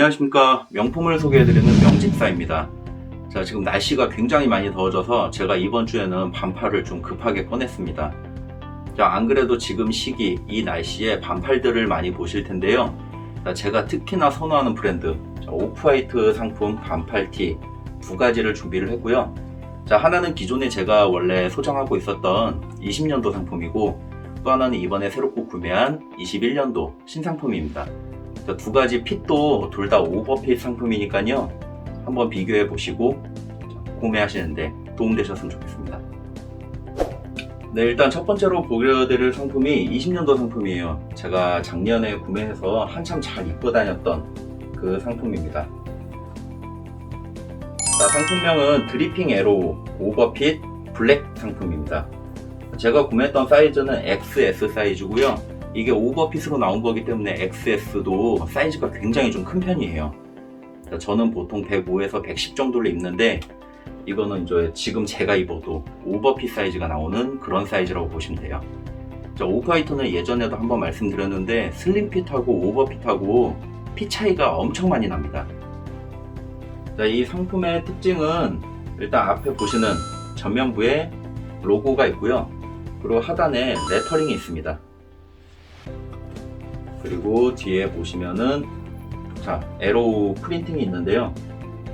안녕하십니까. 명품을 소개해드리는 명집사입니다. 자 지금 날씨가 굉장히 많이 더워져서 제가 이번 주에는 반팔을 좀 급하게 꺼냈습니다. 자 안 그래도 지금 시기 이 날씨에 반팔들을 많이 보실 텐데요. 자, 제가 특히나 선호하는 브랜드 자, 오프화이트 상품 반팔티 두 가지를 준비를 했고요. 자 하나는 기존에 제가 원래 소장하고 있었던 20년도 상품이고 또 하나는 이번에 새롭고 구매한 21년도 신상품입니다. 자, 두 가지 핏도 둘 다 오버핏 상품이니까요. 한번 비교해 보시고 구매하시는데 도움되셨으면 좋겠습니다. 네, 일단 첫 번째로 보여드릴 상품이 20년도 상품이에요. 제가 작년에 구매해서 한참 잘 입고 다녔던 그 상품입니다. 자, 상품명은 드리핑 에로 오버핏 블랙 상품입니다. 제가 구매했던 사이즈는 XS 사이즈고요. 이게 오버핏으로 나온 거기 때문에 XS도 사이즈가 굉장히 좀 큰 편이에요. 저는 보통 105에서 110 정도를 입는데 이거는 이제 지금 제가 입어도 오버핏 사이즈가 나오는 그런 사이즈라고 보시면 돼요. 자, 오프화이트는 예전에도 한번 말씀드렸는데 슬림핏하고 오버핏하고 핏 차이가 엄청 많이 납니다. 자, 이 상품의 특징은 일단 앞에 보시는 전면부에 로고가 있고요. 그리고 하단에 레터링이 있습니다. 그리고 뒤에 보시면은 자 에로우 프린팅이 있는데요.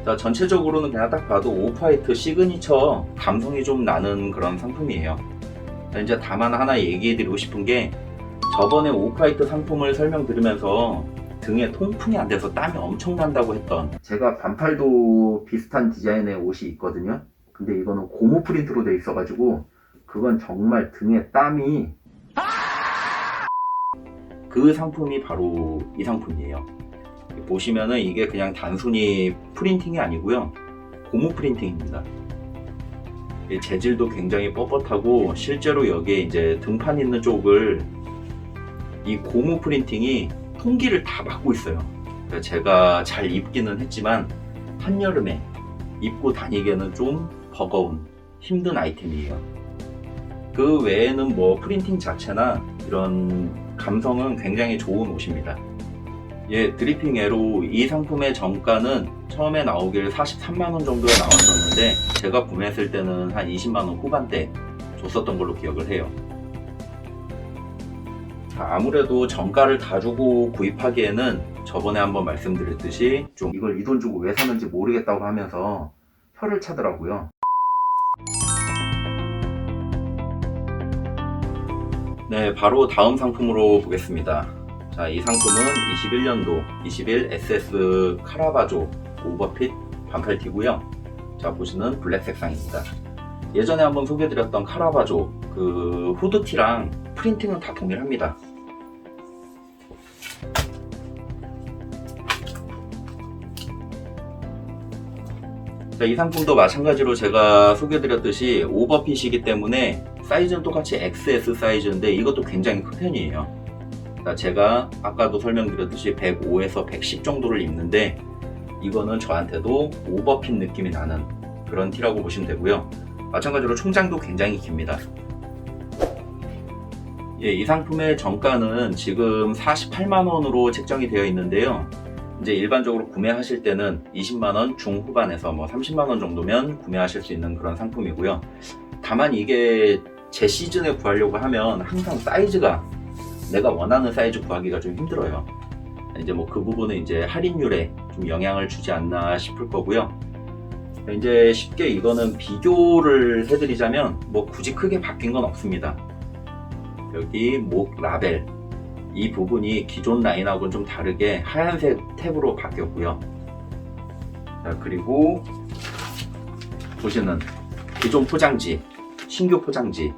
자 전체적으로는 그냥 딱 봐도 오프화이트 시그니처 감성이 좀 나는 그런 상품이에요. 자, 이제 다만 하나 얘기해 드리고 싶은 게 저번에 오프화이트 상품을 설명드리면서 등에 통풍이 안 돼서 땀이 엄청 난다고 했던 제가 반팔도 비슷한 디자인의 옷이 있거든요. 근데 이거는 고무 프린트로 돼 있어 가지고 그건 정말 등에 땀이 그 상품이 바로 이 상품이에요. 보시면은 이게 그냥 단순히 프린팅이 아니고요. 고무 프린팅입니다. 이 재질도 굉장히 뻣뻣하고 실제로 여기에 이제 등판 있는 쪽을 이 고무 프린팅이 통기를 다 막고 있어요. 그러니까 제가 잘 입기는 했지만 한여름에 입고 다니기에는 좀 버거운 힘든 아이템이에요. 그 외에는 뭐 프린팅 자체나 이런 감성은 굉장히 좋은 옷입니다. 예, 드리핑 에로 이 상품의 정가는 처음에 나오길 43만원 정도에 나왔었는데 제가 구매했을 때는 한 20만원 후반대 줬었던 걸로 기억을 해요. 자, 아무래도 정가를 다 주고 구입하기에는 저번에 한번 말씀드렸듯이 좀 이걸 이 돈 주고 왜 사는지 모르겠다고 하면서 혀를 차더라고요. 네, 바로 다음 상품으로 보겠습니다. 자, 이 상품은 21년도 21 SS 카라바조 오버핏 반팔티고요. 자, 보시는 블랙 색상입니다. 예전에 한번 소개드렸던 카라바조 그 후드티랑 프린팅은 다 동일합니다. 이 상품도 마찬가지로 제가 소개드렸듯이 오버핏이기 때문에 사이즈는 똑같이 XS 사이즈인데 이것도 굉장히 큰 편이에요. 자, 제가 아까도 설명드렸듯이 105에서 110 정도를 입는데 이거는 저한테도 오버핏 느낌이 나는 그런 티라고 보시면 되고요. 마찬가지로 총장도 굉장히 깁니다. 예, 이 상품의 정가는 지금 48만원으로 책정이 되어 있는데요. 이제 일반적으로 구매하실 때는 20만원 중후반에서 뭐 30만원 정도면 구매하실 수 있는 그런 상품이고요. 다만 이게 제 시즌에 구하려고 하면 항상 사이즈가 내가 원하는 사이즈 구하기가 좀 힘들어요. 이제 뭐 그 부분은 이제 할인율에 좀 영향을 주지 않나 싶을 거고요. 이제 쉽게 이거는 비교를 해드리자면 뭐 굳이 크게 바뀐 건 없습니다. 여기 목 라벨 이 부분이 기존 라인하고는 좀 다르게 하얀색 탭으로 바뀌었고요. 자, 그리고 보시는 기존 포장지, 신규 포장지.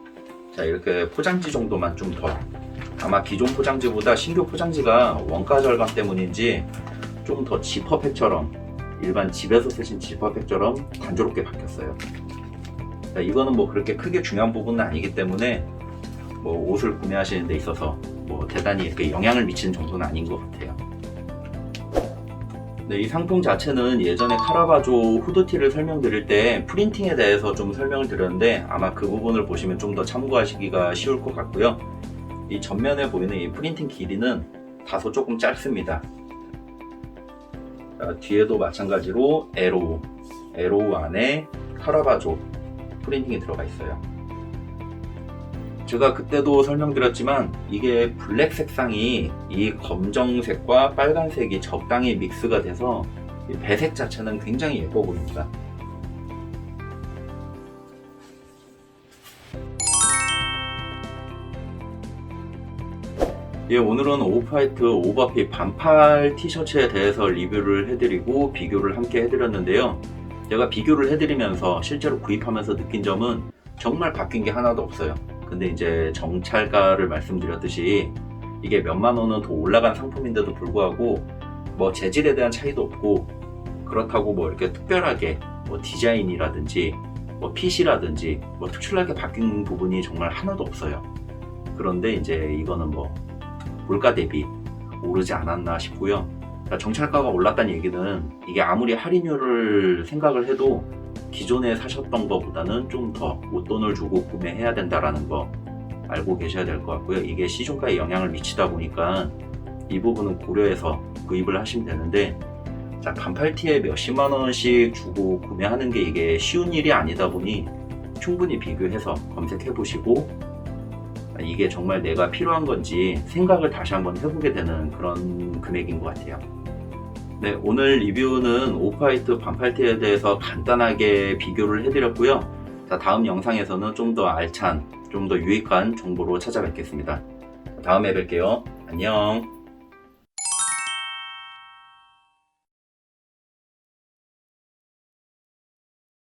자, 이렇게 포장지 정도만 좀 더. 아마 기존 포장지보다 신규 포장지가 원가 절감 때문인지 좀 더 지퍼팩처럼 일반 집에서 쓰신 지퍼팩처럼 단조롭게 바뀌었어요. 자, 이거는 뭐 그렇게 크게 중요한 부분은 아니기 때문에 뭐 옷을 구매하시는 데 있어서 뭐 대단히 이렇게 영향을 미치는 정도는 아닌 것 같아요. 네, 이 상품 자체는 예전에 카라바조 후드티를 설명드릴 때 프린팅에 대해서 좀 설명을 드렸는데 아마 그 부분을 보시면 좀 더 참고하시기가 쉬울 것 같고요. 이 전면에 보이는 이 프린팅 길이는 다소 조금 짧습니다. 자, 뒤에도 마찬가지로 에로우, 에로우 안에 카라바조 프린팅이 들어가 있어요. 제가 그때도 설명드렸지만 이게 블랙 색상이 이 검정색과 빨간색이 적당히 믹스가 돼서 이 배색 자체는 굉장히 예뻐 보입니다. 예, 오늘은 오프화이트 오버핏 반팔 티셔츠에 대해서 리뷰를 해드리고 비교를 함께 해드렸는데요. 제가 비교를 해드리면서 실제로 구입하면서 느낀 점은 정말 바뀐 게 하나도 없어요. 근데 이제 정찰가를 말씀드렸듯이 이게 몇만 원은 더 올라간 상품인데도 불구하고 뭐 재질에 대한 차이도 없고 그렇다고 뭐 이렇게 특별하게 뭐 디자인이라든지 뭐 핏이라든지 뭐 특출나게 바뀐 부분이 정말 하나도 없어요. 그런데 이제 이거는 뭐 물가 대비 오르지 않았나 싶고요. 그러니까 정찰가가 올랐다는 얘기는 이게 아무리 할인율을 생각을 해도 기존에 사셨던 것보다는 좀더 웃돈을 주고 구매해야 된다라는 거 알고 계셔야 될 것 같고요. 이게 시중가에 영향을 미치다 보니까 이 부분은 고려해서 구입을 하시면 되는데 자, 반팔티에 몇십만 원씩 주고 구매하는 게 이게 쉬운 일이 아니다 보니 충분히 비교해서 검색해 보시고 이게 정말 내가 필요한 건지 생각을 다시 한번 해보게 되는 그런 금액인 것 같아요. 네, 오늘 리뷰는 오프화이트 반팔티에 대해서 간단하게 비교를 해드렸고요. 자, 다음 영상에서는 좀 더 알찬, 좀 더 유익한 정보로 찾아뵙겠습니다. 다음에 뵐게요. 안녕.